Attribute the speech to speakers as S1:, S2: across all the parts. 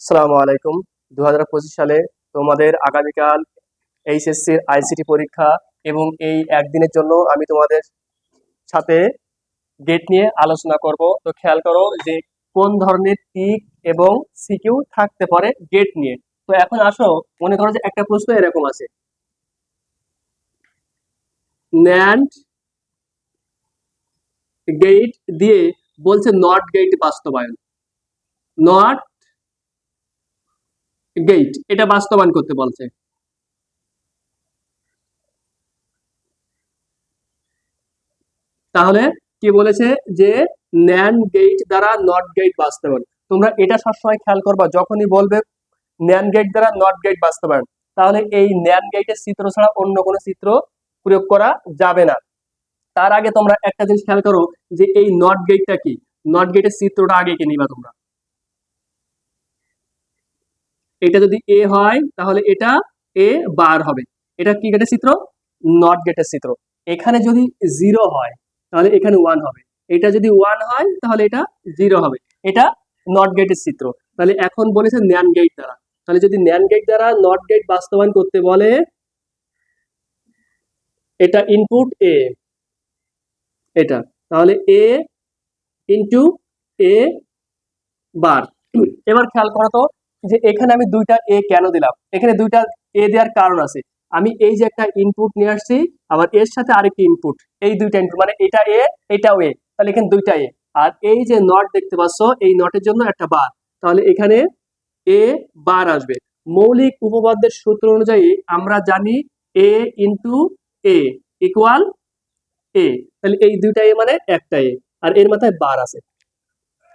S1: আসসালামু আলাইকুম। দু হাজার পঁচিশ সালে তোমাদের আগামীকাল এইচএসসির আইসিটি পরীক্ষা এবং এই একদিনের জন্য আমি তোমাদের সাথে গেট নিয়ে আলোচনা করব। তো খেয়াল করো যে কোন ধরনের টিক এবং সিকিউ থাকতে পারে গেট নিয়ে। তো এখন আসো, মনে করো যে একটা প্রশ্ন এরকম আছে। ন্যান্ড গেট দিয়ে বলছে নট গেট বাস্তবায়ন। নট গেট এটা বাস্তবায়ন করতে বলছে। তাহলে কি বলেছে যে ন্যান গেট দ্বারা নট গেট বাস্তবায়ন। তোমরা এটা সবসময় খেয়াল করবা, যখনই বলবে ন্যান গেট দ্বারা নট গেট বাস্তবায়ন, তাহলে এই ন্যান গেটের চিত্র ছাড়া অন্য কোনো চিত্র প্রয়োগ করা যাবে না। তার আগে তোমরা একটা জিনিস খেয়াল করো যে এই নট গেটটা কি? নট গেটের চিত্রটা আগে এঁকে নিবা তোমরা। এটা যদি এ হয়, তাহলে এটা এ বার হবে। এটা কি গেটের চিত্র? নট গেটের চিত্র। এখানে যদি জিরো হয়, তাহলে এখানে ওয়ান হবে। এটা যদি ওয়ান হয়, তাহলে এটা জিরো হবে। এটা নট গেটের চিত্র। তাহলে এখন বলেছে ন্যান গেট দ্বারা। তাহলে যদি ন্যান গেট দ্বারা নট গেট বাস্তবায়ন করতে বলে, এটা ইনপুট এ এটা। তাহলে এ ইন্টু এ বার। এবার খেয়াল করো তো যে এখানে আমি দুইটা এ কেন দিলাম? এখানে দুইটা এ দেওয়ার কারণ আছে। আমি এই যে একটা ইনপুট নিয়ে আসছি আবার এর সাথে আরেকটি ইনপুট এই দুইটা ইনপুট মানে এটা এ এটাও এ তাহলে এখানে দুইটা এ আর এই যে নট দেখতে পাচ্ছ, এই নটের জন্য একটা বার তাহলে এখানে এ বার আসবে। মৌলিক উপপাদ্যের সূত্র অনুযায়ী আমরা জানি এ ইন্টু এ ইকুয়াল এ তাহলে এই দুইটা এ মানে একটা এ আর এর মাথায় বার আছে।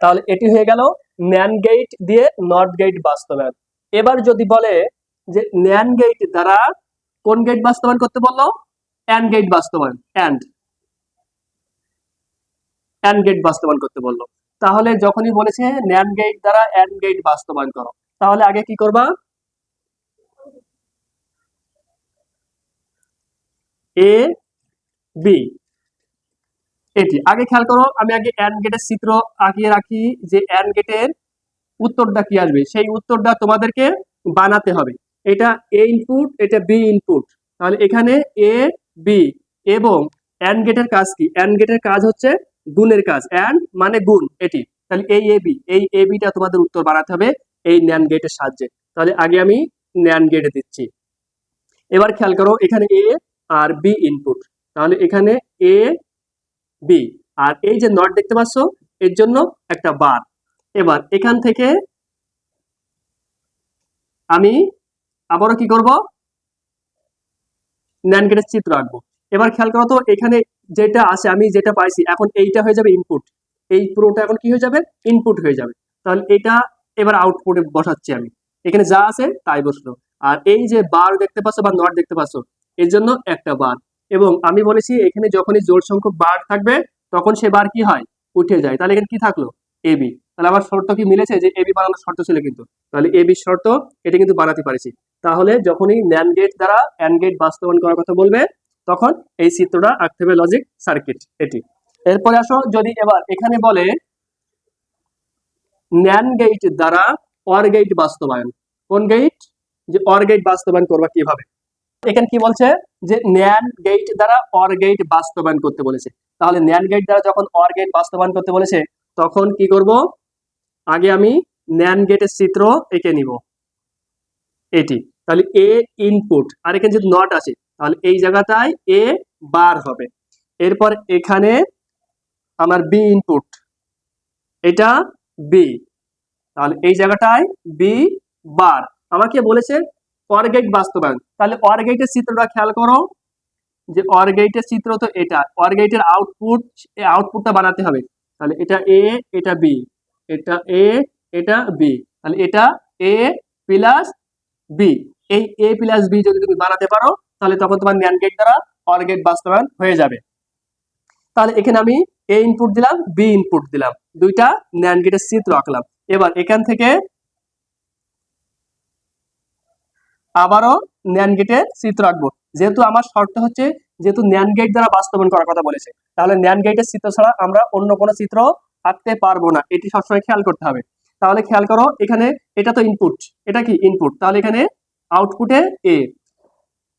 S1: তাহলে এটি হয়ে গেল ন্যান গেইট দিয়ে নর্থ গেট বাস্তবায়ন। এবার যদি বলে যে ন্যান গেইট দ্বারা কোন গেট বাস্তবায়ন করতে বলল? অ্যান্ড গেট বাস্তবায়ন অ্যান্ড অ্যান্ড গেট বাস্তবায়ন করতে বলল। তাহলে যখনই বলেছে ন্যান গেট দ্বারা অ্যান্ড গেট বাস্তবায়ন করো, তাহলে আগে কি করবা? এ বি এটি। আগে খেয়াল করো, আমি আগে অ্যান্ড গেটের চিত্র আঁকিয়ে রাখি যে অ্যান্ড গেটের উত্তরটা কি আসবে? সেই উত্তরটা তোমাদেরকে বানাতে হবে। এটা এ ইনপুট এটা বি ইনপুট তাহলে এখানে এ বি এবং অ্যান্ড গেটের কাজ কি? অ্যান্ড গেটের কাজ হচ্ছে গুণের কাজ। অ্যান্ড মানে গুণ, এটি। তাহলে এই এ বি এই এ বিটা তোমাদের উত্তর বানাতে হবে এই ন্যান গেটের সাহায্যে। তাহলে আগে আমি ন্যান গেটে দিচ্ছি। এবার খেয়াল করো, এখানে এ আর বি ইনপুট তাহলে এখানে এ বি আর এই যে নট দেখতে পাচ্ছ, এর জন্য একটা বার এবার এখান থেকে আমি আবারও কি করব? ন্যান গেটের চিত্র আঁকবো। এবার খেয়াল করো তো, এখানে যেটা আছে, আমি যেটা পাইছি, এখন এইটা হয়ে যাবে ইনপুট এই পুরোটা এখন কি হয়ে যাবে? ইনপুট হয়ে যাবে। তাহলে এটা এবার আউটপুটে বসাচ্ছি আমি। এখানে যা আছে তাই বসল। আর এই যে বার দেখতে পাচ্ছ বা নট দেখতে পাচ্ছ, এর জন্য একটা বার এবং আমি বলেছি এখানে যখনই জোর সংখ্যক বার থাকবে, তখন সে বার কি হয়? উঠে যায়। তাহলে এখানে কি থাকল? এবি তাহলে আমার শর্ত কি মিলেছে? যে এবি বানানোর শর্ত ছিল কিন্তু। তাহলে এবি শর্ত, এটা কিন্তু বানাতে পারেছি। তাহলে যখনই ন্যান গেট দ্বারা অ্যান গেট বাস্তবায়ন করার কথা বলবে, তখন এই চিত্রটা আঁকতে হবে লজিক সার্কিট এটি। এরপরে আসো, যদি এবার এখানে বলে ন্যান গেট দ্বারা অর গেট বাস্তবায়ন। কোন গেট যে অর গেট বাস্তবায়ন করবা কীভাবে? এখানে কি বলছে? যে ন্যান গেট দ্বারা অর গেট বাস্তবায়ন করতে বলেছে। তাহলে ন্যান গেট দ্বারা যখন অর গেট বাস্তবায়ন করতে বলেছে, তখন কি করব? আগে আমি ন্যান গেটের চিত্র এঁকে নিব। এটি। তাহলে এ ইনপুট আর এখানে যদি নট আছে তাহলে এই জায়গাটায় এ বার হবে। এরপর এখানে আমার বি ইনপুট এটা বি তাহলে এই জায়গাটায় বি বার আমাকে বলেছে অর গেট বাস্তবায়ন। তাহলে অর গেটের চিত্রটা খেয়াল করো যে অর গেটের চিত্র তো এটা। অর গেটের আউটপুট আউটপুটটা বানাতে হবে। তাহলে এটা এ এটা বি এটা এ এটা বি তাহলে এটা এ প্লাস বি এই এ প্লাস বি যদি তুমি বানাতে পারো, তাহলে তখন তোমার ন্যান গেট দ্বারা অর গেট বাস্তবায়ন হয়ে যাবে। তাহলে এখানে আমি এ ইনপুট দিলাম বি ইনপুট দিলাম। দুইটা ন্যান গেটের চিত্র আঁকলাম। এবার এখান থেকে আবারও ন্যান গেটের চিত্র আঁকবো। যেহেতু আমার শর্ত হচ্ছে, যেহেতু ন্যান গেট দ্বারা বাস্তবায়ন করার কথা বলেছে, তাহলে ন্যান গেটের চিত্র ছাড়া আমরা অন্য কোনো চিত্র আঁকতে পারব না। এটি সবসময় খেয়াল করতে হবে। তাহলে খেয়াল করো, এখানে এটা তো ইনপুট এটা কি ইনপুট তাহলে এখানে আউটপুটে এ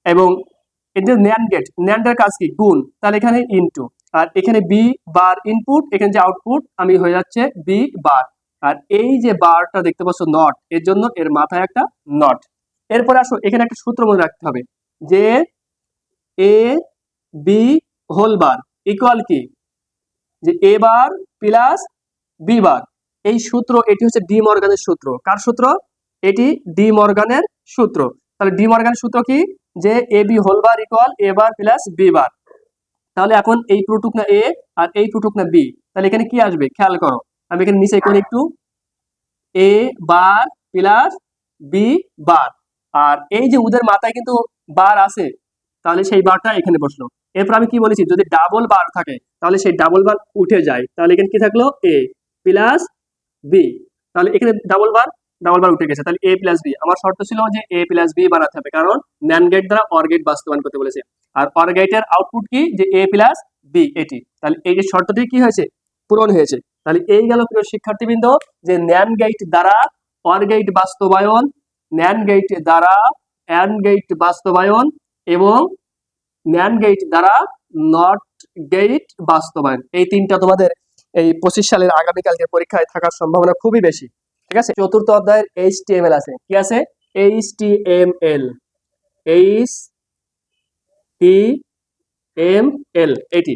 S1: এবং এই যে ন্যান্ড গেট ন্যান্ডের কাজ কি? গুণ। তাহলে এখানে ইনটু আর এখানে বি বার ইনপুট এখানে যে আউটপুট আমি হয়ে যাচ্ছে বি বার আর এই যে বারটা দেখতে পাচ্ছ নট এর জন্য এর মাথায় একটা নট এরপরে আসো, এখানে একটা সূত্র মনে রাখতে হবে, যে A B whole bar equal কি? যে এ বার প্লাস বি বার এই সূত্র, এটি হচ্ছে ডি মর্গানের সূত্র। কার সূত্র? এটি ডি মর্গানের সূত্র। তাহলে ডি মর্গানের সূত্র কি? যে A B whole bar equal A bar plus B bar তাহলে এখন এই প্রুটুক না এ আর এই প্রুটুক না বি তাহলে এখানে কি আসবে? খেয়াল করো, আমি এখানে নিচে করি একটু এ বার প্লাস বি বার আর এই যে ওদের মাথায় কিন্তু বার আছে, তাহলে সেই বারটা এখানে বসল। এরপর আমি কি বলেছি, যদি ডাবল বার থাকে, তাহলে সেই ডাবল বার উঠে যায়। তাহলে এখানে কি থাকল? এ প্লাস বি তাহলে এখানে ডাবল বার ডাবল বার উঠে গেছে। তাহলে এ প্লাস বি আমার শর্ত ছিল যে এ প্লাস বি বানাতে হবে, কারণ ন্যান গেট দ্বারা অর গেট বাস্তবায়ন করতে বলেছে। আর অর গেটের আউটপুট কি? যে এ প্লাস বি এটি। তাহলে এই যে শর্তটি কি হয়েছে? পূরণ হয়েছে। তাহলে এই গেল প্রিয় শিক্ষার্থীবৃন্দ, যে ন্যান গেট দ্বারা অর গেট বাস্তবায়ন ন্যান গেট দ্বারা অ্যান্ড গেট বাস্তবায়ন এবং ন্যান গেট দ্বারা নট গেট বাস্তবায়ন। এই তিনটা তোমাদের এই পঁচিশ সালের আগামীকালকে পরীক্ষায় থাকার সম্ভাবনা খুবই বেশি। ঠিক আছে? চতুর্থ অধ্যায়ের এইচ টি এম এল আছে। কি আছে? H T M L H T M L এটি।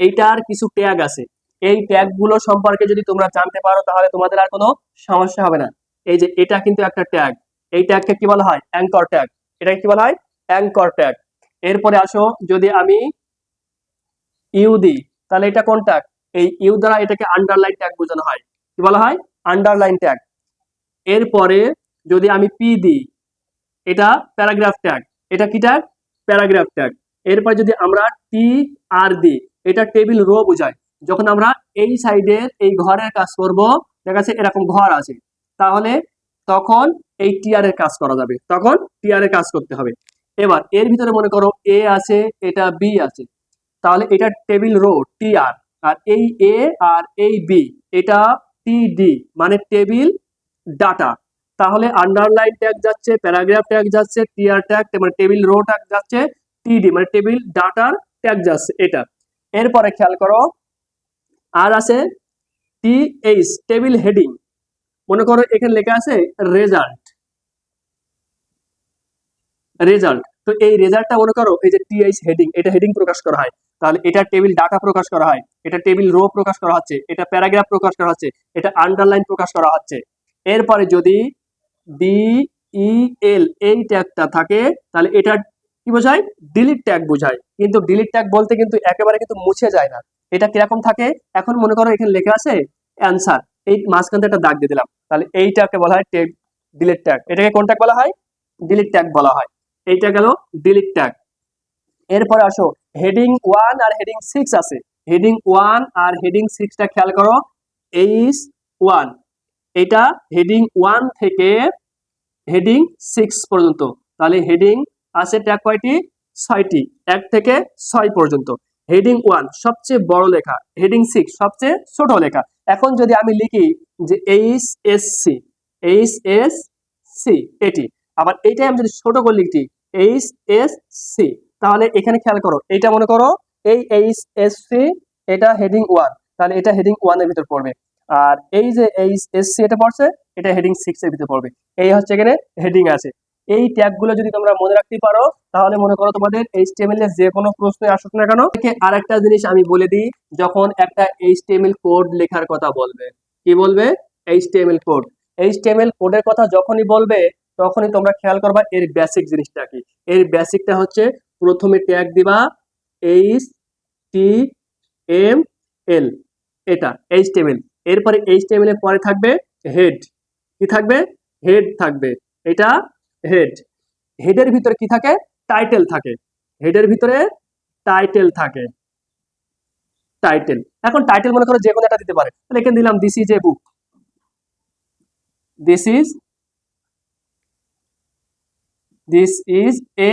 S1: এইটার কিছু ট্যাগ আছে। এই ট্যাগগুলো সম্পর্কে যদি তোমরা জানতে পারো, তাহলে তোমাদের আর কোনো সমস্যা হবে না। এই যে, এটা কিন্তু একটা ট্যাগ এই ট্যাগকে কি বলা হয়? অ্যাঙ্কর ট্যাগ এটাকে কি বলা হয়? অ্যাঙ্কর ট্যাগ এরপরে আসো, যদি আমি ইউ দিই, তাহলে এটা কোন ট্যাগ এই ইউ দ্বারা এটাকে আন্ডারলাইন ট্যাগ বোঝানো হয়। কি বলা হয়? আন্ডারলাইন ট্যাগ এরপরে যদি আমি পি দিই, এটা প্যারাগ্রাফ ট্যাগ এটা কি ট্যাগ প্যারাগ্রাফ ট্যাগ এরপর যদি আমরা টি আর দিই, এটা টেবিল রো বোঝায়। যখন আমরা এই সাইডের এই ঘরের কাজ করব, দেখা যাচ্ছে এরকম ঘর আছে। তাহলে তখন এই টিআর এর কাজ করা যাবে। তখন টিআর এর কাজ করতে হবে। এবার এর ভিতরে মনে করো এ আছে, এটা বি আছে। তাহলে এটা টেবিল রো টিআর আর এই এ আর এই বি এটা টিডি মানে টেবিল ডাটা তাহলে আন্ডারলাইন ট্যাগ যাচ্ছে প্যারাগ্রাফ ট্যাগ যাচ্ছে টিআর ট্যাগ মানে টেবিল রো ট্যাগ যাচ্ছে টিডি মানে টেবিল ডাটার ট্যাগ যাচ্ছে, এটা। এরপরে খেয়াল করো, আর আছে টি এইচ টেবিল হেডিং মনে করো এখানে লেখা আছে রেজাল্ট রেজাল্ট তো এই রেজাল্টটা মনে করো এই যে টিএইচ হেডিং এটা হেডিং প্রকাশ করা হয়। তাহলে এটা টেবিল ডাটা প্রকাশ করা হয়, এটা টেবিল রো প্রকাশ করা হচ্ছে, এটা প্যারাগ্রাফ প্রকাশ করা হচ্ছে, এটা আন্ডারলাইন প্রকাশ করা হচ্ছে। এরপরে যদি ডি ই এল এই ট্যাগটা থাকে, তাহলে এটা কি বোঝায়? ডিলিট ট্যাগ বোঝায়। কিন্তু ডিলিট ট্যাগ বলতে কিন্তু একেবারে কিন্তু মুছে যায় না। এটা কীরকম থাকে? এখন মনে করো এখানে লেখা আছে অ্যান্সার এই মাঝখানে একটা দাগ দিয়ে দিলাম। তাহলে এইটাকে বলা হয় ট্যাগ ডিলিট ট্যাগ এটাকে কোন ট্যাগ বলা হয়? ডিলিট ট্যাগ বলা হয়। এইটা গেল ডিলিট ট্যাগ এরপরে আসো হেডিং ওয়ান আর হেডিং সিক্স আছে। হেডিং ওয়ান আর হেডিং সিক্সটা খেয়াল করো। এইচ ওয়ান এটা হেডিং ওয়ান থেকে হেডিং সিক্স পর্যন্ত। তাহলে হেডিং আছে ট্যাগ কয়টি? ছয়টি। এক থেকে ছয় পর্যন্ত। হেডিং ওয়ান সবচেয়ে বড় লেখা। হেডিং সিক্স সবচেয়ে ছোট লেখা। এখন যদি আমি লিখি যে H S C H S C এটি। আবার এইটাই আমি যদি ছোট করে লিখি এইচ এস সি তাহলে এখানে খেয়াল করো এটা মনে করো, এই এইচ এস সি এটা হেডিং ওয়ান তাহলে এটা হেডিং ওয়ানের ভিতর পড়বে। আর এই যে এইচ এস সি এটা পড়ছে, এটা হেডিং সিক্স এর ভিতর পড়বে। এই হচ্ছে এখানে হেডিং আছে। এই ট্যাগগুলো যদি তোমরা মনে রাখতে পারো, তাহলে মনে করো তোমাদের এইচটিএমএল এর যে কোনো প্রশ্নে আসুক না কেন। আর একটা জিনিস আমি বলে দিই, যখন একটা এইচটিএমএল কোড লেখার কথা বলবে। কি বলবে? এইচ এইচটিএমএল কোড এইচটিএমএল কোডের কথা যখনই বলবে, তখনই তোমরা খেয়াল করবা এর বেসিক জিনিসটা কি। এর বেসিকটা হচ্ছে প্রথমে ট্যাগ দিবা এইচ টি এম এল এটা এইচ এইচটিএমএল এরপরে এইচ এইচটিএমএল এর পরে থাকবে হেড কি থাকবে? হেড থাকবে। এটা হেড হেডের ভিতরে কি থাকে? টাইটেল থাকে। হেডের ভিতরে টাইটেল থাকে। টাইটেল এখন টাইটেল মনে করো যে কোনো একটা দিতে পারে। তাহলে এখানে দিলাম this is a book this is this is a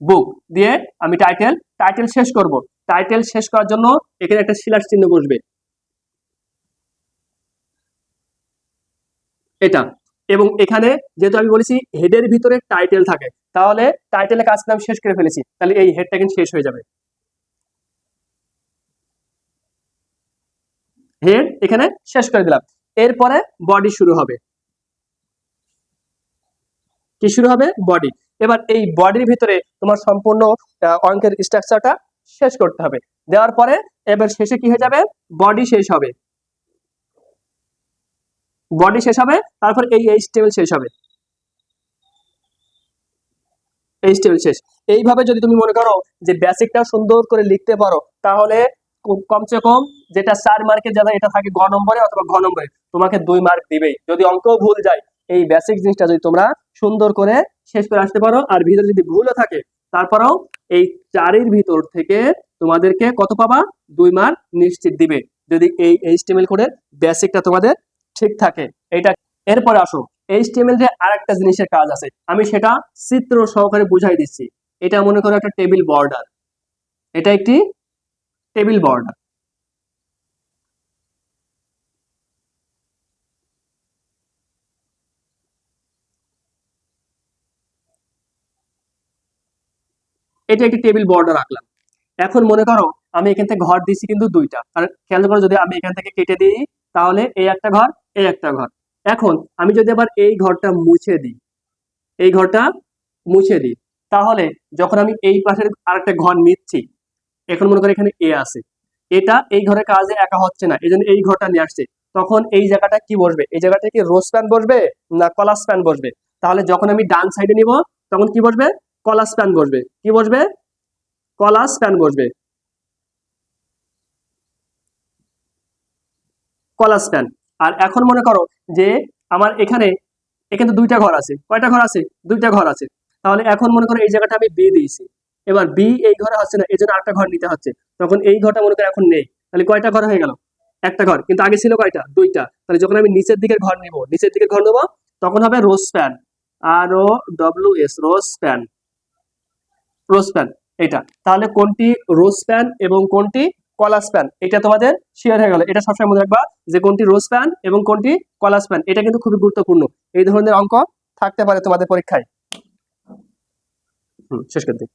S1: book দিয়ে আমি টাইটেল টাইটেল শেষ করব। টাইটেল শেষ করার জন্য এখানে একটা শিলার চিহ্ন বসবে। এটা। এবং এখানে যেহেতু আমি বলেছি হেডের ভিতরে টাইটেল থাকে, তাহলে টাইটেলের কাজটা আমি শেষ করে ফেলেছি, তাহলে এই হেডটা কিন্তু শেষ হয়ে যাবে। হেড এখানে শেষ করে দিলাম। এরপরে বডি শুরু হবে। কি শুরু হবে? বডি এবার এই বডির ভিতরে তোমার সম্পূর্ণ অঙ্কের স্ট্রাকচারটা শেষ করতে হবে। দেওয়ার পরে এবার শেষে কি হয়ে যাবে? বডি শেষ হবে। বডি শেষ হবে, তারপর এই এইচ টেবিল শেষ হবে। এইচ টেবিল শেষ। এইভাবে যদি তুমি মনে করো যে বেসিকটা সুন্দর করে লিখতে পারো, তাহলে কম- কমসে কম যেটা চার মার্কে যাবে এটা থাকে ঘ নম্বরে অথবা ঘ নম্বরে, তোমাকে দুই মার্ক দিবেই। যদি অঙ্ক ভুল যায়, এই বেসিক জিনিসটা যদি তোমরা সুন্দর করে শেষ করে আসতে পারো, আর ভিতরে যদি ভুলও থাকে, তারপরেও এই চারের ভিতর থেকে তোমাদেরকে কত পাবা? দুই মার্ক নিশ্চিত দিবে। যদি এই এইচটিএমএল কোডের বেসিকটা তোমাদের ঠিক থাকে। এটা এরপরে আসো এইচটিএমএল যে আরেকটা জিনিসের কাজ আছে, আমি সেটা চিত্র সহকারে বুঝাই দিচ্ছি। এটা মনে করো একটা টেবিল বর্ডার এটা একটি টেবিল বর্ডার এটা একটি টেবিল বর্ডার রাখলাম। এখন মনে করো, আমি এখান থেকে ঘর দিচ্ছি কিন্তু দুইটা। কারণ খেয়াল করো যদি আমি এখান থেকে কেটে দিই, তাহলে এই একটা ঘর এই একটা ঘর। এখন আমি যদি আবার এই ঘরটা মুছে দিই, এই ঘরটা মুছে দিই, তাহলে যখন আমি এই পাশের আরেকটা ঘর নিচ্ছি, এখন মনে করি এখানে এ আছে। এটা এই ঘরের কাজে একা হচ্ছে না এই এই ঘরটা নিয়ে আসছে। তখন এই জায়গাটা কি বসবে? এই জায়গাটা কি রোজ প্যান বসবে না কলাস প্যান বসবে? তাহলে যখন আমি ডান সাইডে নিব, তখন কি বসবে? কলাস প্যান বসবে। কি বসবে? কলাস প্যান বসবে। কলাস প্যান আর এখন মনে করো যে আমার এখানে এখানে দুইটা ঘর আছে। কয়টা ঘর আছে? দুইটা ঘর আছে। তাহলে এখন মনে করো এই জায়গাটা আমি বি দিয়েছি। এবার বি এই ঘরে হচ্ছে না, এই জন্য আরেকটা ঘর নিতে হচ্ছে। তখন এই ঘরটা মনে করো এখন নেই। তাহলে কয়টা ঘর হয়ে গেল? একটা ঘর। কিন্তু আগে ছিল কয়টা? দুইটা। তাহলে যখন আমি নিচের দিকে ঘর নিব, নিচের দিকে ঘর নেব, তখন হবে rowspan R O W S rowspan rowspan এটা তাহলে কোনটি? রোজ প্যান এবং কোনটি? কলাস প্যান এটা তোমাদের শেয়ার হয়ে গেল। এটা সবসময় মনে রাখবা যে কোনটি রোজ প্যান এবং কোনটি কলাস প্যান এটা কিন্তু খুবই গুরুত্বপূর্ণ। এই ধরনের অঙ্ক থাকতে পারে তোমাদের পরীক্ষায়। হম, শেষ করে দিই।